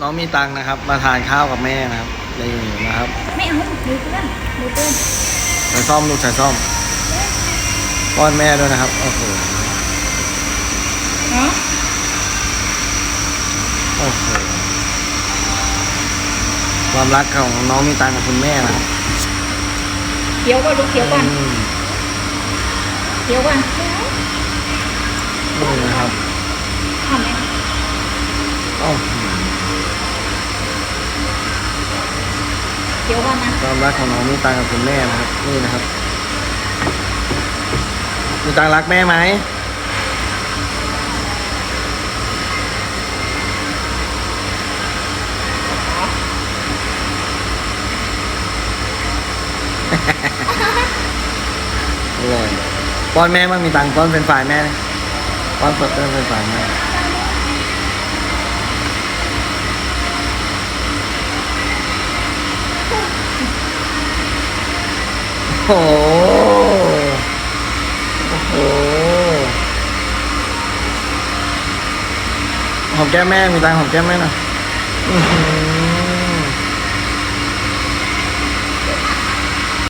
น้องมีตังค์นะครับ มาทานข้าวกับแม่นะครับนี่นะครับไม่เอาหนูเพื่อนหนูเพื่อนใส่ซ่อมลูกใส่ซ่อมป้อนแม่ด้วยนะครับโอ้โหเนาะโอ้โหความรักของน้องมีตังค์กับคุณแม่นะครับเคี้ยวก่อนลูกเคี้ยวก่อนอืมเคี้ยวก่อนนี่นะครับทำไหมโอ้โห คี้ยวก่อนนะความรักของน้องมีตังกับคุณแม่นะครับ นี่นะครับ มีตังรักแม่ไหมเลยป้อนแม่บ้างมีตังค์ป้อนเป็นฝ่ายแม่ป้อนสดเป็นฝ่ายแม่โอ้โห โอ้โห หอมแก้มแม่ มีตังหอมแก้มแม่หน่อย